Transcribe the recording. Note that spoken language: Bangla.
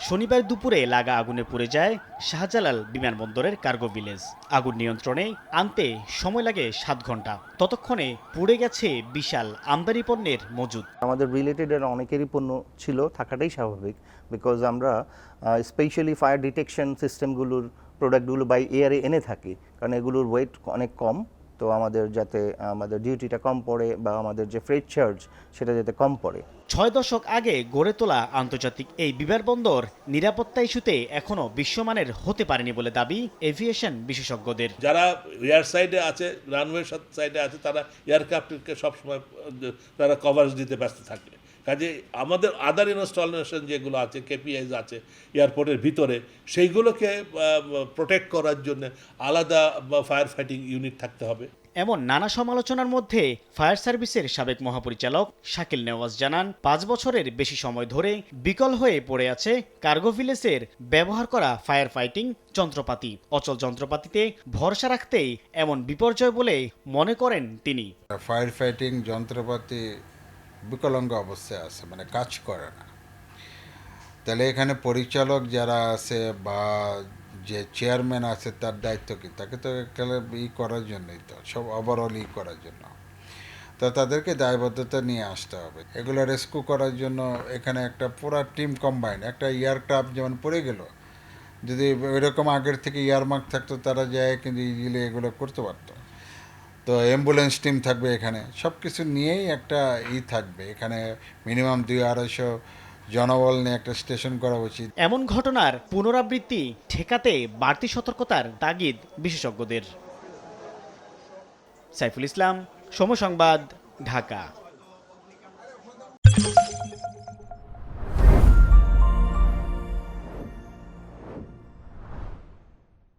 শনিবার দুপুরে লাগা আগুনে পুড়ে যায় শাহজালাল বিমানবন্দরের কার্গো ভিলেজ। আগুন নিয়ন্ত্রণে আনতে সময় লাগে সাত ঘণ্টা। ততক্ষণে পুড়ে গেছে বিশাল আমদানি পণ্যের মজুদ। আমাদের রিলেটেড অনেকেরই পণ্য ছিল, থাকাটাই স্বাভাবিক। বিকজ আমরা স্পেশালি ফায়ার ডিটেকশন সিস্টেমগুলোর প্রোডাক্টগুলো বাই এয়ারে এনে থাকি। কারণ এগুলোর ওয়েট অনেক কম। তো আমাদের যাতে আমাদের ডিউটিটা কম পড়ে বা আমাদের যে ফ্রেড চার্জ সেটা যাতে কম পড়ে। ছয় দশক আগে গড়ে তোলা আন্তর্জাতিক এই বিমানবন্দর নিরাপত্তা ইস্যুতে এখনও বিশ্বমানের হতে পারেনি বলে দাবি এভিয়েশন বিশেষজ্ঞদের। যারা এয়ার সাইডে আছে রানওয়ে সাইডে আছে তারা এয়ারক্রাফটকে সবসময় তারা কভারেজ দিতে ব্যস্ত থাকে। কাজে আমাদের আদার ইনস্টলেশন যেগুলো আছে কেপিআইজ আছে এয়ারপোর্টের ভিতরে সেইগুলোকে প্রোটেক্ট করার জন্য আলাদা ফায়ার ফাইটিং ইউনিট থাকতে হবে। এমন নানা সমালোচনার মধ্যে ফায়ার সার্ভিসের সাবেক মহাপরিচালক শাকিল নেওয়াজ জানান পাঁচ বছরের বেশি সময় ধরে বিকল হয়ে পড়ে আছে কার্গো ভিলেজের ব্যবহার করা ফায়ার ফাইটিং যন্ত্রপাতি। অচল যন্ত্রপাতিতে ভরসা রাখতেই এমন বিপর্যয় বলে মনে করেন তিনি। ফায়ার ফাইটিং যন্ত্রপাতি বিকলাঙ্গ অবস্থায় আছে মানে কাজ করে না। তাহলে এখানে পরিচালক যারা আছে বা যে চেয়ারম্যান আছে, তার দায়িত্ব কি? তাকে তো ই করার জন্যই তো, সব ওভারঅল ই করার জন্য। তো তাদেরকে দায়বদ্ধতা নিয়ে আসতে হবে। এগুলো রেস্কিউ করার জন্য এখানে একটা পুরো টিম কম্বাইন একটা এয়ারক্রাফট যেমন পড়ে গেল, যদি এরকম আগের থেকে ইয়ারমার্ক থাকতো, তারা যায় কিন্তু ইজিলি এগুলো করতে পারতো। তো অ্যাম্বুলেন্স টিম থাকবে এখানে। সব কিছু নিয়েই একটা ই থাকবে। এখানে মিনিমাম দুই আড়াইশো জনবল নিয়ে একটা স্টেশন করা উচিত। এমন ঘটনার পুনরাবৃত্তি ঠেকাতে বাড়তি সতর্কতার তাগিদ বিশেষজ্ঞদের। সাইফুল ইসলাম, সমসংবাদ, ঢাকা।